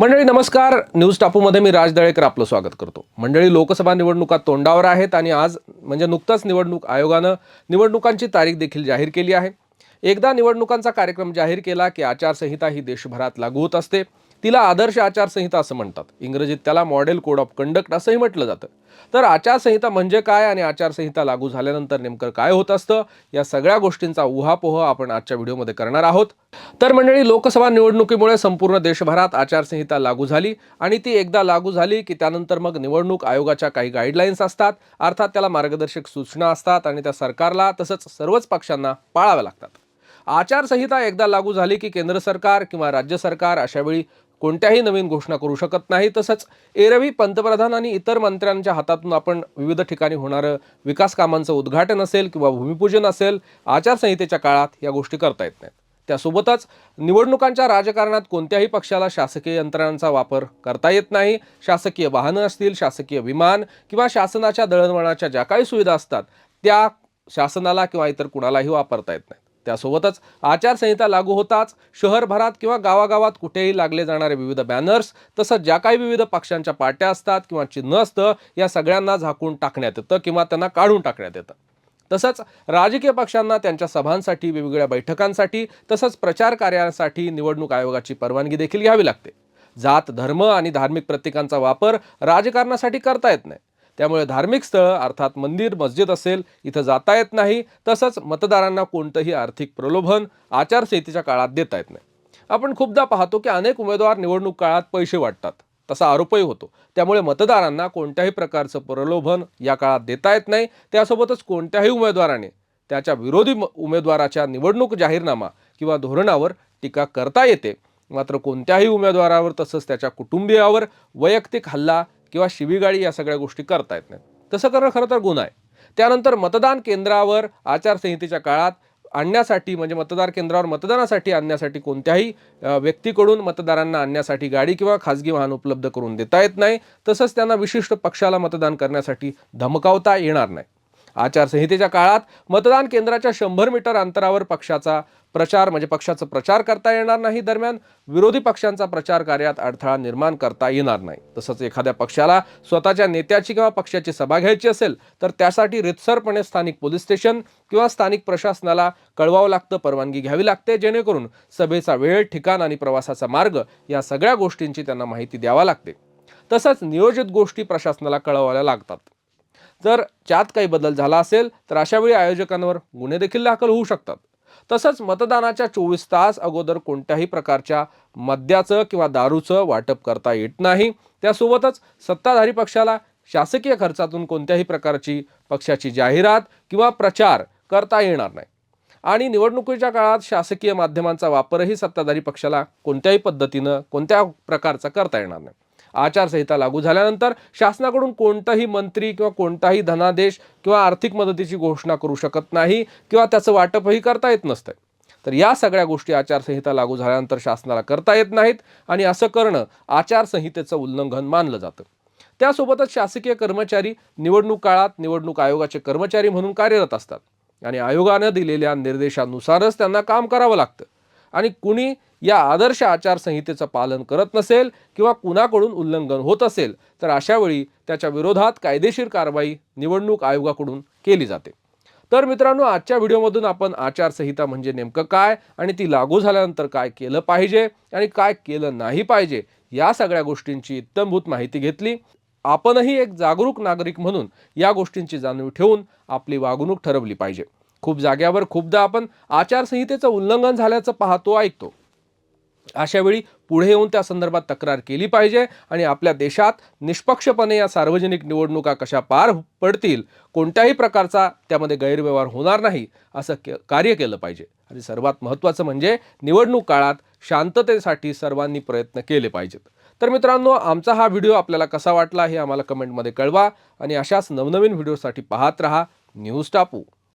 मंडळी नमस्कार. न्यूज टापूमध्ये मी राज दळेकर आपलं स्वागत करतो. मंडळी लोकसभा निवडणुका तोंडावर आहेत आणि आज म्हणजे नुकताच निवडणूक आयोगानं निवडणुकांची तारीख देखील जाहीर केली आहे. एकदा निवडणुकांचा कार्यक्रम जाहीर केला की आचारसंहिता ही देशभरात लागू होत असते. तिला आदर्श आचारसंहिता असं म्हणतात. इंग्रजीत त्याला मॉडेल कोड ऑफ कंडक्ट असंही म्हटलं जातं. तर आचारसंहिता म्हणजे काय आणि आचारसंहिता लागू झाल्यानंतर नेमकं काय होत असतं? या सगळ्या गोष्टींचा उहापोह आपण आजच्या व्हिडिओमध्ये करणार आहोत. तर मंडळी लोकसभा निवडणुकीमुळे संपूर्ण देशभरात आचारसंहिता लागू झाली आणि ती एकदा लागू झाली की त्यानंतर मग निवडणूक आयोगाच्या काही गाईडलाईन्स असतात. अर्थात त्याला मार्गदर्शक सूचना असतात आणि त्या सरकारला तसंच सर्वच पक्षांना पाळाव्या लागतात. आचारसंहिता एकदा लागू झाली की केंद्र सरकार किंवा राज्य सरकार अशावेळी कोणत्याही नवीन घोषणा करू शकत नाही. तसंच एरवी पंतप्रधान आणि इतर मंत्र्यांच्या हातातून आपण विविध ठिकाणी होणारं विकास कामांचं उद्घाटन असेल किंवा भूमिपूजन असेल आचारसंहितेच्या काळात या गोष्टी करता येत नाहीत. त्यासोबतच निवडणुकांच्या राजकारणात कोणत्याही पक्षाला शासकीय यंत्रणांचा वापर करता येत नाही. शासकीय वाहनं असतील शासकीय विमान किंवा शासनाच्या दळणवळणाच्या ज्या काही सुविधा असतात त्या शासनाला किंवा इतर कुणालाही वापरता येत नाहीत. त्यासोबतच आचारसंहिता लागू होताच शहरभरात किंवा गावागावात कुठेही लागले जाणारे विविध बॅनर्स तसंच ज्या काही विविध पक्षांच्या पार्ट्या असतात किंवा चिन्ह असतं या सगळ्यांना झाकून टाकण्यात येतं किंवा त्यांना काढून टाकण्यात येतं. तसंच राजकीय पक्षांना त्यांच्या सभांसाठी वेगवेगळ्या बैठकांसाठी तसंच प्रचार कार्यासाठी निवडणूक आयोगाची परवानगी देखील घ्यावी लागते. जात धर्म आणि धार्मिक प्रतीकांचा वापर राजकारणासाठी करता येत नाही. त्यामुळे धार्मिक स्थळं अर्थात मंदिर मस्जिद असेल इथं जाता येत नाही. तसंच मतदारांना कोणतंही आर्थिक प्रलोभन आचारसंहितेच्या काळात देता येत नाही. आपण खूपदा पाहतो की अनेक उमेदवार निवडणूक काळात पैसे वाटतात. तसा आरोपही होतो. त्यामुळे मतदारांना कोणत्याही प्रकारचं प्रलोभन या काळात देता येत नाही. त्यासोबतच कोणत्याही उमेदवाराने त्याच्या विरोधी म- उमेदवाराच्या निवडणूक जाहीरनामा किंवा धोरणावर टीका करता येते. मात्र कोणत्याही उमेदवारावर तसंच त्याच्या कुटुंबियावर वैयक्तिक हल्ला किंवा शिवीगाळी या सगळ्या गोष्टी करता येत नाहीत. तसं करणं खरं तर गुन्हा आहे. त्यानंतर मतदान केंद्रावर आचारसंहितेच्या काळात आणण्यासाठी म्हणजे मतदार केंद्रावर मतदानासाठी आणण्यासाठी कोणत्याही व्यक्तीकडून मतदारांना आणण्यासाठी गाडी किंवा खाजगी वाहन उपलब्ध करून देता येत नाही. तसंच त्यांना विशिष्ट पक्षाला मतदान करण्यासाठी धमकावता येणार नाही. आचारसंहितेच्या काळात मतदान केंद्राच्या शंभर मीटर अंतरावर पक्षाचा प्रचार म्हणजे पक्षाचा प्रचार करता येणार नाही दरम्यान विरोधी पक्षांचा प्रचार कार्यात अडथळा निर्माण करता येणार नाही. तसंच एखाद्या पक्षाला स्वतःच्या नेत्याची किंवा पक्षाची सभा घ्यायची असेल तर त्यासाठी रितसरपणे स्थानिक पोलीस स्टेशन किंवा स्थानिक प्रशासनाला कळवावं लागतं परवानगी घ्यावी लागते जेणेकरून सभेचा वेळ ठिकाण आणि प्रवासाचा मार्ग या सगळ्या गोष्टींची त्यांना माहिती द्यावा लागते. तसंच नियोजित गोष्टी प्रशासनाला कळवाव्या लागतात. जर त्यात काही बदल झाला असेल तर अशावेळी आयोजकांवर गुन्हे देखील दाखल होऊ शकतात. तसंच मतदानाच्या चोवीस तास अगोदर कोणत्याही प्रकारच्या मद्याचं किंवा दारूचं वाटप करता येत नाही. त्यासोबतच सत्ताधारी पक्षाला शासकीय खर्चातून कोणत्याही प्रकारची पक्षाची जाहिरात किंवा प्रचार करता येणार नाही. आणि निवडणुकीच्या काळात शासकीय माध्यमांचा वापरही सत्ताधारी पक्षाला कोणत्याही पद्धतीनं कोणत्या प्रकारचा करता येणार नाही. आचारसंहिता लागू झाल्यानंतर शासनाकडून कोणताही मंत्री किंवा कोणताही धनादेश किंवा आर्थिक मदतीची घोषणा करू शकत नाही किंवा त्याचं वाटपही करता येत नसतं. तर या सगळ्या गोष्टी आचारसंहिता लागू झाल्यानंतर शासनाला करता येत नाहीत आणि असं करणं आचारसंहितेचं उल्लंघन मानलं जातं. त्यासोबतच शासकीय कर्मचारी निवडणूक काळात निवडणूक आयोगाचे कर्मचारी म्हणून कार्यरत असतात आणि आयोगानं दिलेल्या निर्देशानुसारच त्यांना काम करावं लागतं. आणि कुणी या आदर्श आचारसंहितेचं पालन करत नसेल किंवा कुणाकडून उल्लंघन होत असेल तर अशावेळी त्याच्या विरोधात कायदेशीर कारवाई निवडणूक आयोगाकडून केली जाते. तर मित्रांनो आजच्या व्हिडिओमधून आपण आचारसंहिता म्हणजे नेमकं काय आणि ती लागू झाल्यानंतर काय केलं पाहिजे आणि काय केलं नाही पाहिजे या सगळ्या गोष्टींची इत्तमभूत माहिती घेतली. आपणही एक जागरूक नागरिक म्हणून या गोष्टींची जाणीव ठेवून आपली वागणूक ठरवली पाहिजे. खूप जाग्यावर खूपदा आपण आचारसंहितेचं उल्लंघन झाल्याचं पाहतो ऐकतो. अशा वेळी पुढे येऊन त्या संदर्भात तक्रार केली पाहिजे आणि आपल्या देशात निष्पक्षपणे या सार्वजनिक निवडणुका कशा पार पडतील कोणत्याही प्रकारचा त्यामध्ये गैरव्यवहार होणार नाही असं के कार्य केलं पाहिजे. आणि सर्वात महत्त्वाचं म्हणजे निवडणूक काळात शांततेसाठी सर्वांनी प्रयत्न केले पाहिजेत. तर मित्रांनो आमचा हा व्हिडिओ आपल्याला कसा वाटला हे आम्हाला कमेंटमध्ये कळवा आणि अशाच नवनवीन व्हिडिओसाठी पाहत रहा न्यूज टापू.